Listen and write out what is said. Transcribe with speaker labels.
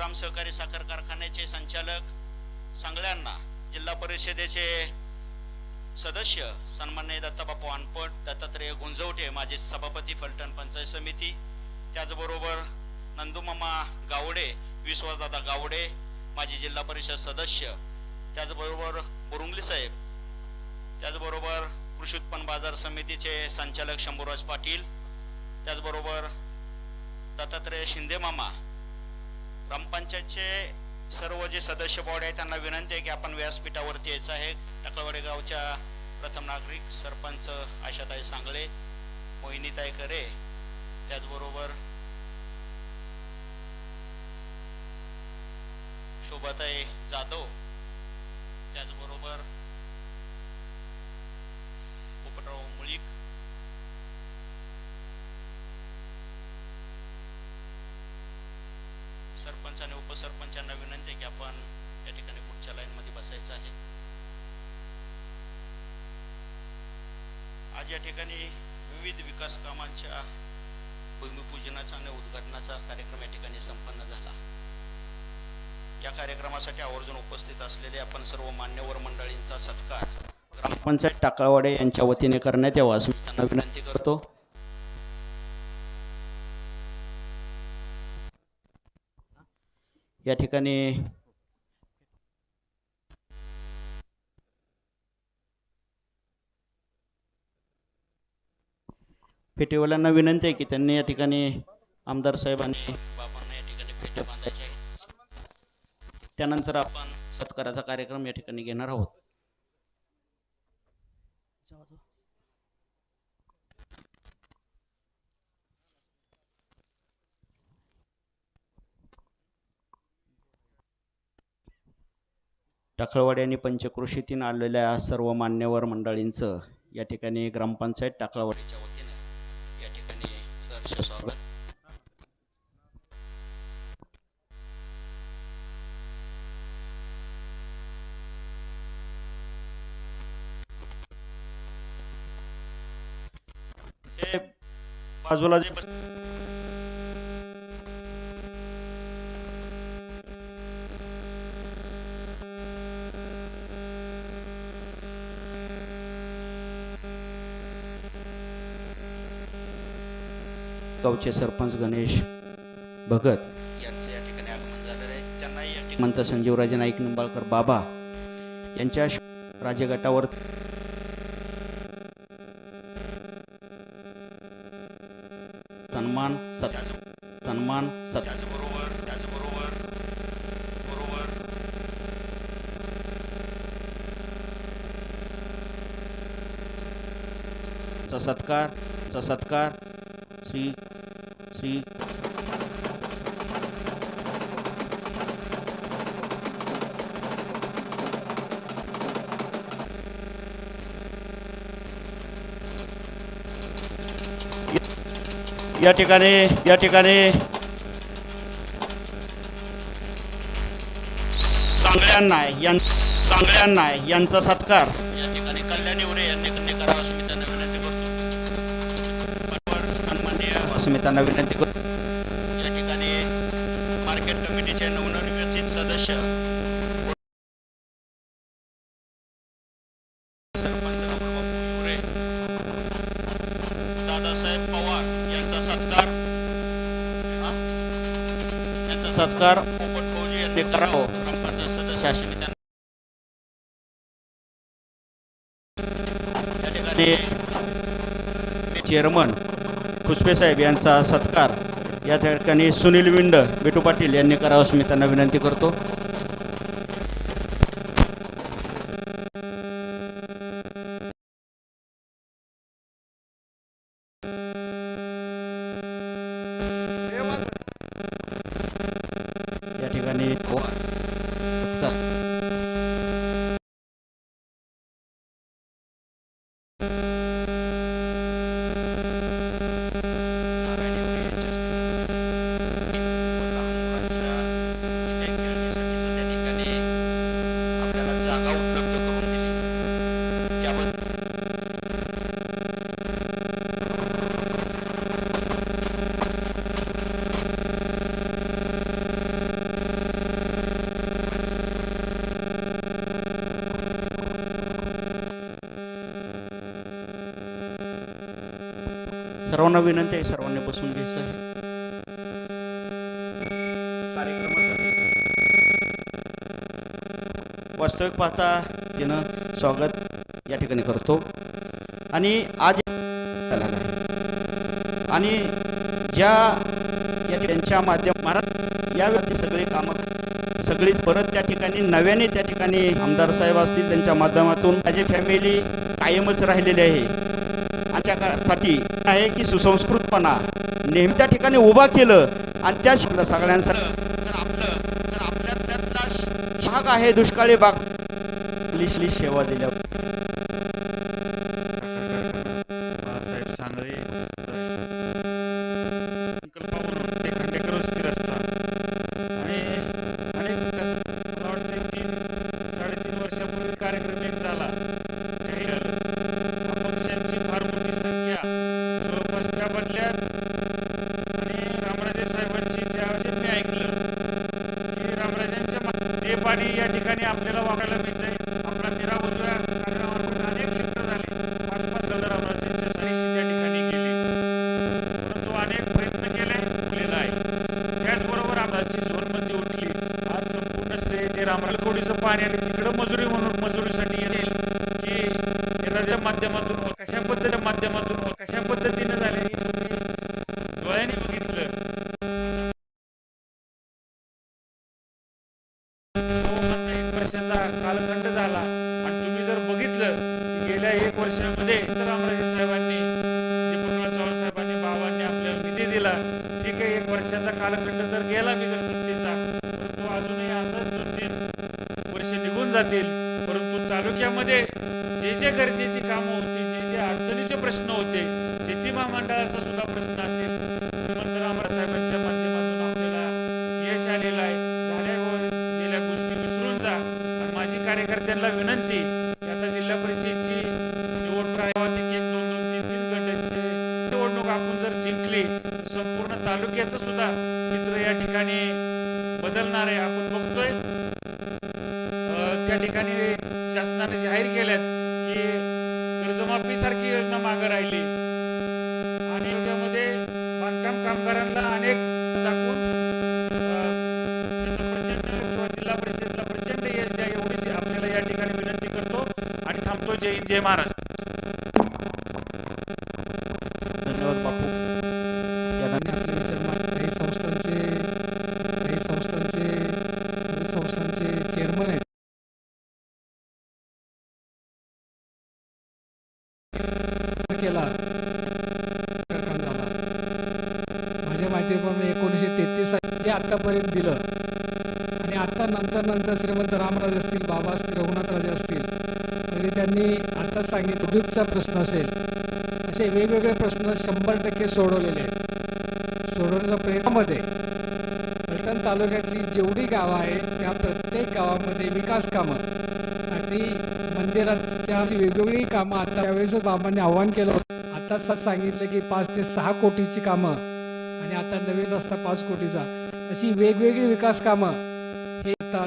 Speaker 1: श्रीराम सहकारी साखर कारखान्याचे संचालक सांगल्यांना जिल्हा परिषदेचे सदस्य सन्मान्य दत्ताबापू अनपट दत्तात्रय गुंजवटे माझे सभापती फलटण पंचायत समिती त्याचबरोबर नंदुमामा गावडे विश्वासदादा गावडे माजी जिल्हा परिषद सदस्य त्याचबरोबर बुरुंगली साहेब त्याचबरोबर कृषी उत्पन्न बाजार समितीचे संचालक शंभूराज पाटील त्याचबरोबर दत्तात्रय शिंदे मामा ग्रामपंचायतचे सर्व जे सदस्य बॉडी आहे त्यांना विनंती आहे की आपण व्यासपीठावरती यायचं आहे. टाकळवाडे गावच्या प्रथम नागरिक सरपंच आशाताई सांगले मोहिनीताई करे त्याचबरोबर शोभाताई जाधव सरपंच आणि उपसरपंचांना विनंती आहे की आपण या ठिकाणी पुढच्या लाईन मध्ये बसायचं आहे. आज या ठिकाणी विविध विकास कामांच्या भूमिपूजनाचा आणि उद्घाटनाचा कार्यक्रम या ठिकाणी संपन्न झाला. या कार्यक्रमासाठी आवर्जून उपस्थित असलेले आपण सर्व मान्यवर मंडळींचा सत्कार ग्रामपंचायत टाकळवाडे यांच्या वतीने करण्यात यावा असं त्यांना विनंती करतो. या ठिकाणी फेटेवाल्यांना विनंती आहे की त्यांनी या ठिकाणी आमदार साहेबांनी बाबांना या ठिकाणी फेटे बांधायचे आहेत. त्यानंतर आपण सत्काराचा कार्यक्रम या ठिकाणी घेणार आहोत. टाकळवाडी आणि पंचक्रोशीतून आलेल्या सर्व मान्यवर मंडळींचं या ठिकाणी ग्रामपंचायत टाकळवाडीच्या वतीनं या ठिकाणी सहर्ष स्वागत. बाजूला जे गावचे सरपंच गणेश भगत यांचं या ठिकाणी आगमन झालेलं आहे. त्यांनाही या ठिकाणी संजीवराजे नाईक निंबाळकर बाबा यांच्या राजगटावर सन्मान सन्मान सत त्याचबरोबर त्याचबरोबर बरोबर. चा सत्कार चा सत्कार श्री श्री या ठिकाणी या ठिकाणी. सांगळ्यांना यां सांगळ्यांना यांचा सत्कार. या ठिकाणी त्यांना विनंती करतो या ठिकाणी मार्केट कमिटीचे नवनिर्वाचित सदस्य सरपंच रामबाबू हिवरे दादासाहेब पवार यांचा सत्कार. हा? यांचा सत्कार पोपट फौजी यांनी करावा ग्रामपंचायत सदस्य अशी त्यांना चेअरमन खुसपेसाहेब यांचा सत्कार या ठिकाणी सुनील विंड बिटू पाटील यांनी करावं असं मी त्यांना विनंती करतो. सर्वांना विनंती आहे सर्वांनी बसून घ्यायचं आहे. कार्यक्रमासाठी. वास्तविक पाहता तिनं स्वागत या ठिकाणी करतो. आणि आज आणि ज्या या त्यांच्या माध्यम महाराज या व्यक्ती सगळे कामं सगळीच परत त्या ठिकाणी नव्याने त्या ठिकाणी आमदार साहेब असतील त्यांच्या माध्यमातून. माझी फॅमिली कायमच राहिलेली आहे. त्याच्यासाठी आहे की सुसंस्कृतपणा नेहमी त्या ठिकाणी उभा केलं आणि त्या शिकलं सगळ्यांसाठी तर आपलं तर आपल्यातल्यातला भाग आहे दुष्काळी बाग लिशली सेवा दिल्या
Speaker 2: आणि तिकडं मजुरी म्हणून मजुरीसाठी येईल की हे माध्यमातून कशा पद्धतीच्या माध्यमातून कशा पद्धतीने झाले डोळ्याने बघितलं. हो, एक वर्षाचा कालखंड झाला आणि तुम्ही जर बघितलं गेल्या एक वर्षामध्ये तर रामराजे साहेबांनी चव्हाण साहेबांनी बाबांनी आपल्याला निधी दिला. ठीक आहे एक वर्षाचा कालखंड तर गेला मी जर जातील. परंतु तालुक्यामध्ये जे जे गरजेची कामं होती जे जे अडचणीचे प्रश्न होते शेती महामंडळाचा सुद्धा प्रश्न असेल. श्रीमंत रामराज साहेबांच्या माध्यमातून आपल्याला यश आलेलं आहे. झाल्या गेल्या गोष्टी विसरून जा. आणि माझी कार्यकर्त्यांना विनंती की आता जिल्हा परिषदची निवडणूक आहे. एक दोन दोन तीन तीन गटाचे निवडणूक आपण जर जिंकली संपूर्ण तालुक्याचं सुद्धा चित्र या ठिकाणी बदलणार आहे. आपण बघतोय. त्या ठिकाणी शासनाने जाहीर केल्यात की कर्जमाफी सारखी योजना मागे राहिली. आणि त्यामध्ये बांधकाम कामगारांना अनेक दाखवून प्रचंड किंवा जिल्हा परिषदेला प्रचंड यश द्या एवढीच आपल्याला या ठिकाणी विनंती करतो. आणि थांबतो. जय हिंद जय महाराष्ट्र.
Speaker 3: जे दिलं. आणि आत्ता नंतर नंतर श्रीमंत रामराज असतील बाबा असतील रघुनाथराजे असतील तरी त्यांनी आत्ताच सांगितलं उद्योगचा प्रश्न असेल. असे वेगवेगळे प्रश्न शंभर टक्के सोडवलेले आहेत. सोडवण्याच्या प्रयत्नामध्ये पलटण तालुक्यातली जेवढी गावं आहेत त्या प्रत्येक गावामध्ये विकास कामं आणि मंदिराच्या वेगवेगळी कामं आता त्यावेळेसच बाबांनी आव्हान केलं होतं. आता सांगितलं की पाच ते सहा कोटीची कामं आणि आता नवीन रस्ता पाच कोटीचा. अशी वेगवेगळी विकास कामं हे ता-